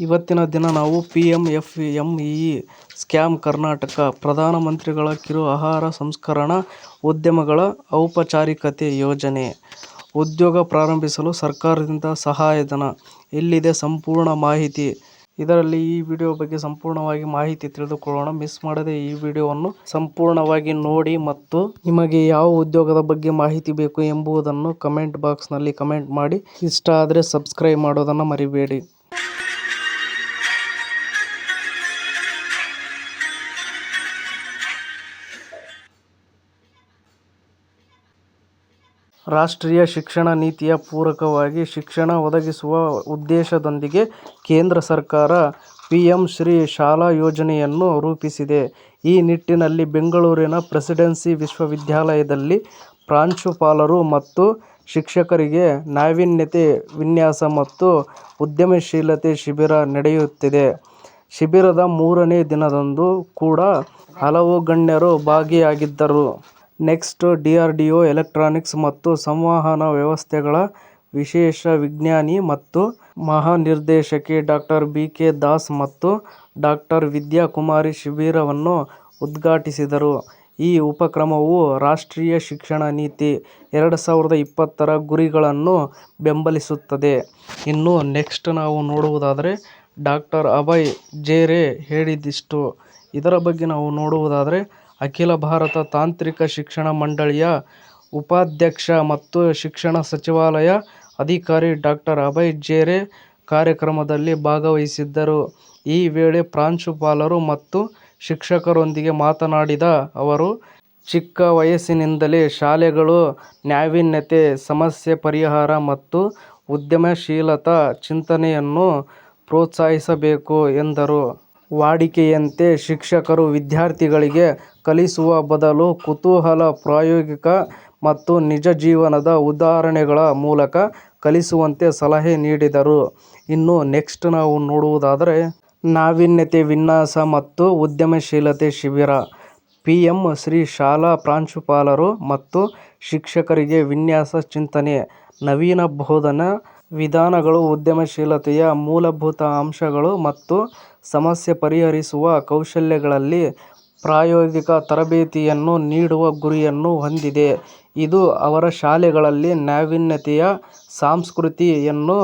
ಇವತ್ತಿನ ದಿನ ನಾವು ಪಿ.ಎಂ.ಎಫ್.ಎಂ.ಇ ಸ್ಕ್ಯಾಮ್ ಕರ್ನಾಟಕ ಪ್ರಧಾನಮಂತ್ರಿಗಳ ಕಿರು ಆಹಾರ ಸಂಸ್ಕರಣಾ ಉದ್ಯಮಗಳ ಔಪಚಾರಿಕತೆ ಯೋಜನೆ. ಉದ್ಯೋಗ ಪ್ರಾರಂಭಿಸಲು ಸರ್ಕಾರದಿಂದ ಸಹಾಯಧನ. ಇಲ್ಲಿದೆ ಸಂಪೂರ್ಣ ಮಾಹಿತಿ. ಇದರಲ್ಲಿ ಈ ವಿಡಿಯೋ ಬಗ್ಗೆ ಸಂಪೂರ್ಣವಾಗಿ ಮಾಹಿತಿ ತಿಳಿದುಕೊಳ್ಳೋಣ. ಮಿಸ್ ಮಾಡದೆ ಈ ವಿಡಿಯೋವನ್ನು ಸಂಪೂರ್ಣವಾಗಿ ನೋಡಿ ಮತ್ತು ನಿಮಗೆ ಯಾವ ಉದ್ಯೋಗದ ಬಗ್ಗೆ ಮಾಹಿತಿ ಬೇಕು ಎಂಬುದನ್ನು ಕಮೆಂಟ್ ಬಾಕ್ಸ್ನಲ್ಲಿ ಕಮೆಂಟ್ ಮಾಡಿ. ಇಷ್ಟ ಆದರೆ ಸಬ್ಸ್ಕ್ರೈಬ್ ಮಾಡೋದನ್ನ ಮರಿಬೇಡಿ. ರಾಷ್ಟ್ರೀಯ ಶಿಕ್ಷಣ ನೀತಿಯ ಪೂರಕವಾಗಿ ಶಿಕ್ಷಣ ಒದಗಿಸುವ ಉದ್ದೇಶದೊಂದಿಗೆ ಕೇಂದ್ರ ಸರ್ಕಾರ ಪಿಎಂ ಶ್ರೀ ಶಾಲಾ ಯೋಜನೆಯನ್ನು ರೂಪಿಸಿದೆ. ಈ ನಿಟ್ಟಿನಲ್ಲಿ ಬೆಂಗಳೂರಿನ ಪ್ರೆಸಿಡೆನ್ಸಿ ವಿಶ್ವವಿದ್ಯಾಲಯದಲ್ಲಿ ಪ್ರಾಂಶುಪಾಲರು ಮತ್ತು ಶಿಕ್ಷಕರಿಗೆ ನಾವೀನ್ಯತೆ, ವಿನ್ಯಾಸ ಮತ್ತು ಉದ್ಯಮಶೀಲತೆ ಶಿಬಿರ ನಡೆಯುತ್ತಿದೆ. ಶಿಬಿರದ ಮೂರನೇ ದಿನದಂದು ಕೂಡ ಹಲವು ಗಣ್ಯರು ಭಾಗಿಯಾಗಿದ್ದರು. ನೆಕ್ಸ್ಟ್ ಡಿಆರ್ಡಿಒ ಎಲೆಕ್ಟ್ರಾನಿಕ್ಸ್ ಮತ್ತು ಸಂವಹನ ವ್ಯವಸ್ಥೆಗಳ ವಿಶೇಷ ವಿಜ್ಞಾನಿ ಮತ್ತು ಮಹಾನಿರ್ದೇಶಕಿ ಡಾಕ್ಟರ್ ಬಿ. ಕೆ. ದಾಸ್ ಮತ್ತು ಡಾಕ್ಟರ್ ವಿದ್ಯಾ ಕುಮಾರಿ ಶಿಬಿರವನ್ನು ಉದ್ಘಾಟಿಸಿದರು. ಈ ಉಪಕ್ರಮವು ರಾಷ್ಟ್ರೀಯ ಶಿಕ್ಷಣ ನೀತಿ -ಎರಡು ಸಾವಿರದ ಇಪ್ಪತ್ತರ ಗುರಿಗಳನ್ನು ಬೆಂಬಲಿಸುತ್ತದೆ. ಇನ್ನು ನೆಕ್ಸ್ಟ್ ನಾವು ನೋಡುವುದಾದರೆ ಡಾಕ್ಟರ್ ಅಭಯ್ ಜೇರೆ ಹೇಳಿದಿಷ್ಟು. ಇದರ ಬಗ್ಗೆ ನಾವು ನೋಡುವುದಾದರೆ ಅಖಿಲ ಭಾರತ ತಾಂತ್ರಿಕ ಶಿಕ್ಷಣ ಮಂಡಳಿಯ ಉಪಾಧ್ಯಕ್ಷ ಮತ್ತು ಶಿಕ್ಷಣ ಸಚಿವಾಲಯ ಅಧಿಕಾರಿ ಡಾ ಅಭಯ್ ಜೇರೆ ಕಾರ್ಯಕ್ರಮದಲ್ಲಿ ಭಾಗವಹಿಸಿದ್ದರು. ಈ ವೇಳೆ ಪ್ರಾಂಶುಪಾಲರು ಮತ್ತು ಶಿಕ್ಷಕರೊಂದಿಗೆ ಮಾತನಾಡಿದ ಅವರು, ಚಿಕ್ಕ ವಯಸ್ಸಿನಿಂದಲೇ ಶಾಲೆಗಳು ನಾವೀನ್ಯತೆ, ಸಮಸ್ಯೆ ಪರಿಹಾರ ಮತ್ತು ಉದ್ಯಮಶೀಲತಾ ಚಿಂತನೆಯನ್ನು ಪ್ರೋತ್ಸಾಹಿಸಬೇಕು ಎಂದರು. ವಾಡಿಕೆಯಂತೆ ಶಿಕ್ಷಕರು ವಿದ್ಯಾರ್ಥಿಗಳಿಗೆ ಕಲಿಸುವ ಬದಲು ಕುತೂಹಲ, ಪ್ರಾಯೋಗಿಕ ಮತ್ತು ನಿಜ ಜೀವನದ ಉದಾಹರಣೆಗಳ ಮೂಲಕ ಕಲಿಸುವಂತೆ ಸಲಹೆ ನೀಡಿದರು. ಇನ್ನು ನೆಕ್ಸ್ಟ್ ನಾವು ನೋಡುವುದಾದರೆ ನಾವೀನ್ಯತೆ, ವಿನ್ಯಾಸ ಮತ್ತು ಉದ್ಯಮಶೀಲತೆ ಶಿಬಿರ. ಪಿಎಂ ಶ್ರೀ ಶಾಲಾ ಪ್ರಾಂಶುಪಾಲರು ಮತ್ತು ಶಿಕ್ಷಕರಿಗೆ ವಿನ್ಯಾಸ ಚಿಂತನೆ, ನವೀನ ಬೋಧನಾ ವಿಧಾನಗಳು, ಉದ್ಯಮಶೀಲತೆಯ ಮೂಲಭೂತ ಅಂಶಗಳು ಮತ್ತು ಸಮಸ್ಯೆ ಪರಿಹರಿಸುವ ಕೌಶಲ್ಯಗಳಲ್ಲಿ ಪ್ರಾಯೋಗಿಕ ತರಬೇತಿಯನ್ನು ನೀಡುವ ಗುರಿಯನ್ನು ಹೊಂದಿದೆ. ಇದು ಅವರ ಶಾಲೆಗಳಲ್ಲಿ ನಾವೀನ್ಯತೆಯ ಸಂಸ್ಕೃತಿಯನ್ನು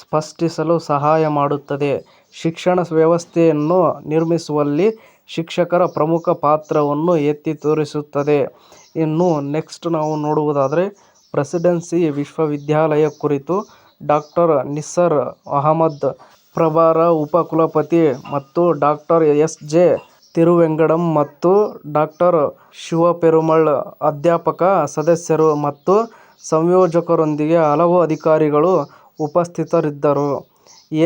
ಸ್ಪಷ್ಟಿಸಲು ಸಹಾಯ ಮಾಡುತ್ತದೆ. ಶಿಕ್ಷಣ ವ್ಯವಸ್ಥೆಯನ್ನು ನಿರ್ಮಿಸುವಲ್ಲಿ ಶಿಕ್ಷಕರ ಪ್ರಮುಖ ಪಾತ್ರವನ್ನು ಎತ್ತಿ ತೋರಿಸುತ್ತದೆ. ಇನ್ನು ನೆಕ್ಸ್ಟ್ ನಾವು ನೋಡುವುದಾದರೆ ಪ್ರೆಸಿಡೆನ್ಸಿ ವಿಶ್ವವಿದ್ಯಾಲಯ ಕುರಿತು ಡಾ ನಿಸಾರ್ ಅಹಮದ್, ಪ್ರಭಾರ ಉಪಕುಲಪತಿ ಮತ್ತು ಡಾಕ್ಟರ್ ಎಸ್. ಜೆ. ತಿರುವೆಂಗಡಂ ಮತ್ತು ಡಾಕ್ಟರ್ ಶಿವಪೆರುಮಾಳ್ ಅಧ್ಯಾಪಕ ಸದಸ್ಯರು ಮತ್ತು ಸಂಯೋಜಕರೊಂದಿಗೆ ಹಲವು ಅಧಿಕಾರಿಗಳು ಉಪಸ್ಥಿತರಿದ್ದರು.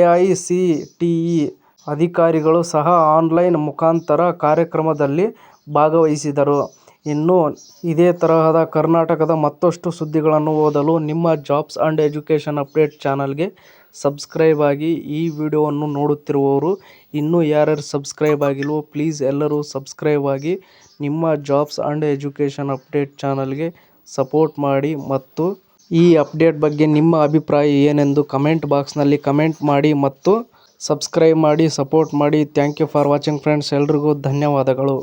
ಎಐಸಿಟಿಇ ಅಧಿಕಾರಿಗಳು ಸಹ ಆನ್ಲೈನ್ ಮುಖಾಂತರ ಕಾರ್ಯಕ್ರಮದಲ್ಲಿ ಭಾಗವಹಿಸಿದರು. ಇನ್ನು ಇದೇ ತರಹದ ಕರ್ನಾಟಕದ ಮತ್ತಷ್ಟು ಸುದ್ದಿಗಳನ್ನು ಓದಲು ನಿಮ್ಮ ಜಾಬ್ಸ್ ಆ್ಯಂಡ್ ಎಜುಕೇಷನ್ ಅಪ್ಡೇಟ್ ಚಾನಲ್ಗೆ ಸಬ್ಸ್ಕ್ರೈಬ್ ಆಗಿ. ಈ ವಿಡಿಯೋವನ್ನು ನೋಡುತ್ತಿರುವವರು ಇನ್ನೂ ಯಾರ್ಯಾರು ಸಬ್ಸ್ಕ್ರೈಬ್ ಆಗಿಲ್ವೋ ಪ್ಲೀಸ್ ಎಲ್ಲರೂ ಸಬ್ಸ್ಕ್ರೈಬ್ ಆಗಿ ನಿಮ್ಮ ಜಾಬ್ಸ್ ಆ್ಯಂಡ್ ಎಜುಕೇಷನ್ ಅಪ್ಡೇಟ್ ಚಾನಲ್ಗೆ ಸಪೋರ್ಟ್ ಮಾಡಿ ಮತ್ತು ಈ ಅಪ್ಡೇಟ್ ಬಗ್ಗೆ ನಿಮ್ಮ ಅಭಿಪ್ರಾಯ ಏನೆಂದು ಕಮೆಂಟ್ ಬಾಕ್ಸ್ನಲ್ಲಿ ಕಮೆಂಟ್ ಮಾಡಿ ಮತ್ತು ಸಬ್ಸ್ಕ್ರೈಬ್ ಮಾಡಿ, ಸಪೋರ್ಟ್ ಮಾಡಿ thank you for watching friends, ಎಲ್ರಿಗೂ ಧನ್ಯವಾದಗಳು.